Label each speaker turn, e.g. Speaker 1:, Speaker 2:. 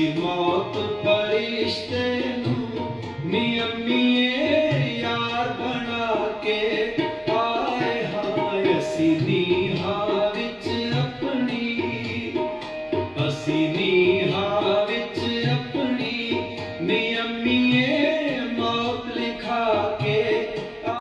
Speaker 1: ਦੀ ਮੌਤ ਪਰਿਸ਼ਤੇ ਨੂੰ ਨਿਯਮੀਏ ਯਾਰ ਬਣਾ ਕੇ ਆਏ ਹਾਂ ਅਸੀਂ ਨੀਹਾਂ ਵਿੱਚ ਆਪਣੀ, ਅਸੀਂ ਨੀਹਾਂ ਵਿੱਚ ਆਪਣੀ। ਨਿਯਮੀਏ ਮੌਤ ਲਿਖਾ ਕੇ